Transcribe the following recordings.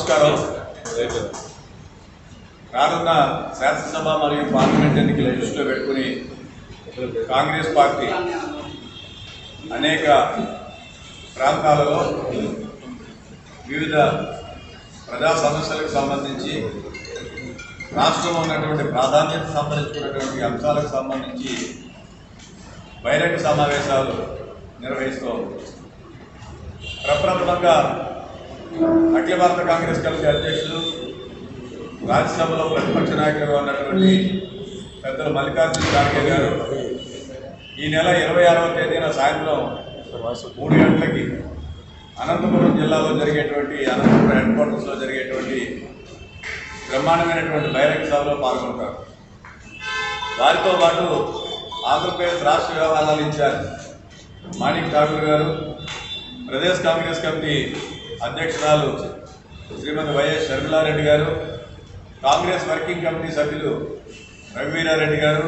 నమస్కారం. రానున్న శాసనసభ మరియు పార్లమెంట్ ఎన్నికల దృష్టిలో పెట్టుకుని కాంగ్రెస్ పార్టీ అనేక ప్రాంతాలలో వివిధ ప్రజా సమస్యలకు సంబంధించి రాష్ట్రంలో ఉన్నటువంటి ప్రాధాన్యత సంతరించుకున్నటువంటి అంశాలకు సంబంధించి బహిరంగ సమావేశాలు నిర్వహిస్తూ ప్రప్రథమంగా అఖిల భారత కాంగ్రెస్ కమిటీ అధ్యక్షులు రాజ్యసభలో ప్రతిపక్ష నాయకులుగా ఉన్నటువంటి పెద్దలు మల్లికార్జున ఖార్గే గారు ఈ నెల ఇరవై ఆరవ తేదీన సాయంత్రం మూడు గంటలకి అనంతపురం జిల్లాలో జరిగేటువంటి అనంతపురం హెడ్ క్వార్టర్స్లో జరిగేటువంటి బ్రహ్మాండమైనటువంటి బహిరంగ సభలో పాల్గొంటారు. వారితో పాటు ఆంధ్రప్రదేశ్ రాష్ట్ర వ్యవహారాల ఇన్ఛార్జ్ మాణిక్ ఠాకూర్ గారు ప్రదేశ్ కాంగ్రెస్ కమిటీ అధ్యక్షురాలు శ్రీమతి వైఎస్ షర్మిలారెడ్డి గారు కాంగ్రెస్ వర్కింగ్ కమిటీ సభ్యులు రఘువీరారెడ్డి గారు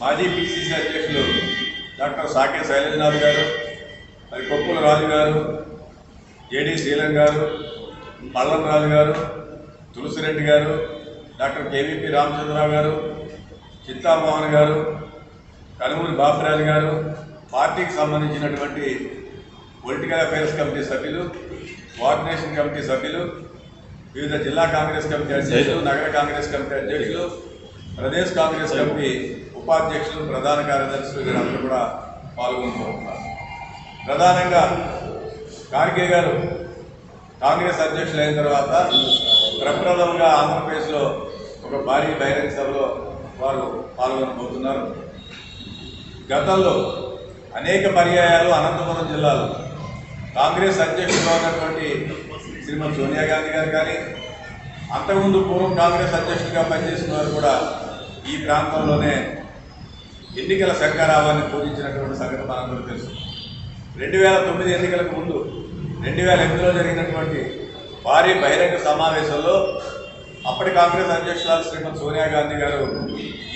మాజీ పిసిసి అధ్యక్షులు డాక్టర్ సాకే శైలేంద్రనాథ్ గారు మరి కొప్పుల రాజు గారు జేడి శ్రీలం గారు పల్లం రాజు గారు తులసిరెడ్డి గారు డాక్టర్ కేవీపీ రామచంద్రరావు గారు చింతామోహన్ గారు కనుమూరి బాపిరాజు గారు పార్టీకి సంబంధించినటువంటి పొలిటికల్ అఫైర్స్ కమిటీ సభ్యులు కోఆర్డినేషన్ కమిటీ సభ్యులు వివిధ జిల్లా కాంగ్రెస్ కమిటీ అధ్యక్షులు నగర కాంగ్రెస్ కమిటీ అధ్యక్షులు ప్రదేశ్ కాంగ్రెస్ కమిటీ ఉపాధ్యక్షులు ప్రధాన కార్యదర్శులు వీరందరూ కూడా పాల్గొంటున్నారు ప్రధానంగా ఖార్గే గారు కాంగ్రెస్ అధ్యక్షులు అయిన తర్వాత ప్రప్రథమంగా ఆంధ్రప్రదేశ్లో ఒక భారీ బహిరంగ సభలో వారు పాల్గొనబోతున్నారు. గతంలో అనేక పర్యాయాలు అనంతపురం జిల్లాలో కాంగ్రెస్ అధ్యక్షుడు ఉన్నటువంటి శ్రీమతి సోనియా గాంధీ గారు కానీ అంతకుముందు పూర్వం కాంగ్రెస్ అధ్యక్షుడిగా పనిచేసిన వారు కూడా ఈ ప్రాంతంలోనే ఎన్నికల శంకరావాన్ని పూజించినటువంటి సంగతి మనందరూ తెలుసు. రెండు వేల తొమ్మిది ఎన్నికలకు ముందు రెండు వేల ఎనిమిదిలో జరిగినటువంటి భారీ బహిరంగ సమావేశంలో అప్పటి కాంగ్రెస్ అధ్యక్షురాలు శ్రీమతి సోనియా గాంధీ గారు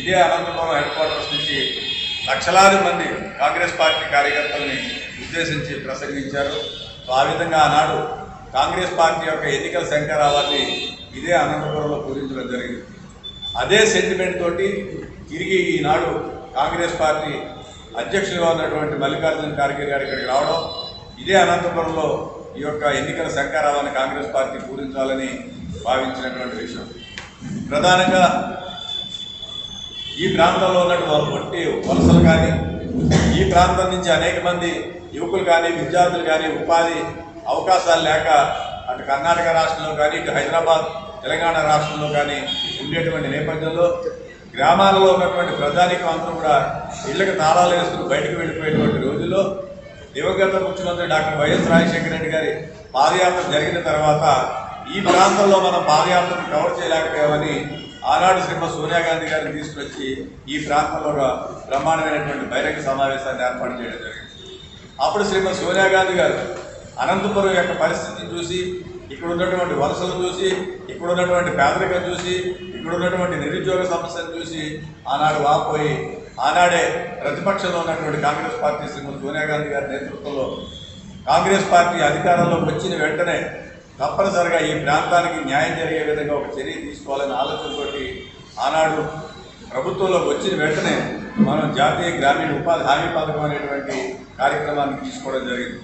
ఇదే అనంతపురం హెడ్ క్వార్టర్స్ నుంచి లక్షలాది మంది కాంగ్రెస్ పార్టీ కార్యకర్తల్ని ఉద్దేశించి ప్రసంగించారు. సో ఆ విధంగా ఆనాడు కాంగ్రెస్ పార్టీ యొక్క ఎన్నికల శంకరావాన్ని ఇదే అనంతపురంలో పూజించడం జరిగింది. అదే సెంటిమెంట్ తోటి తిరిగి ఈనాడు కాంగ్రెస్ పార్టీ అధ్యక్షులుగా ఉన్నటువంటి మల్లికార్జున ఖార్గే గారు ఇక్కడికి రావడం ఇదే అనంతపురంలో ఈ యొక్క ఎన్నికల శంకరావాన్ని కాంగ్రెస్ పార్టీ పూరించాలని భావించినటువంటి విషయం. ప్రధానంగా ఈ ప్రాంతంలో ఉన్నటువంటి వంటి వలసలు కానీ ఈ ప్రాంతం నుంచి అనేక మంది యువకులు కానీ విద్యార్థులు కానీ ఉపాధి అవకాశాలు లేక అటు కర్ణాటక రాష్ట్రంలో కానీ ఇటు హైదరాబాద్ తెలంగాణ రాష్ట్రంలో కానీ ఉండేటువంటి నేపథ్యంలో గ్రామాలలో ఉన్నటువంటి ప్రజానికం అందరూ కూడా ఇళ్ళకు తాళాలు వేసుకుని బయటకు వెళ్ళిపోయేటువంటి రోజుల్లో దివంగత ముఖ్యమంత్రి డాక్టర్ వైఎస్ రాజశేఖర రెడ్డి గారి పాదయాత్ర జరిగిన తర్వాత ఈ ప్రాంతంలో మనం పాదయాత్రను కవర్ చేయలేకపోయామని ఆనాడు శ్రీమతి సోనియా గాంధీ గారిని తీసుకొచ్చి ఈ ప్రాంతంలో ఒక బ్రహ్మాండమైనటువంటి బహిరంగ సమావేశాన్ని ఏర్పాటు చేయడం జరిగింది. అప్పుడు శ్రీమతి సోనియా గాంధీ గారు అనంతపురం యొక్క పరిస్థితిని చూసి ఇక్కడ ఉన్నటువంటి వలసలు చూసి ఇక్కడ ఉన్నటువంటి పేదరికం చూసి ఇక్కడ ఉన్నటువంటి నిరుద్యోగ సమస్యను చూసి ఆనాడు వాపోయి ఆనాడే ప్రతిపక్షంలో ఉన్నటువంటి కాంగ్రెస్ పార్టీ శ్రీమతి సోనియా గాంధీ గారి నేతృత్వంలో కాంగ్రెస్ పార్టీ అధికారంలోకి వచ్చిన వెంటనే తప్పనిసరిగా ఈ ప్రాంతానికి న్యాయం జరిగే విధంగా ఒక చర్య తీసుకోవాలనే ఆలోచనతోటి ఆనాడు ప్రభుత్వంలో వచ్చిన వెంటనే మనం జాతీయ గ్రామీణ ఉపాధి హామీ పథకం అనేటువంటి కార్యక్రమాన్ని తీసుకోవడం జరిగింది.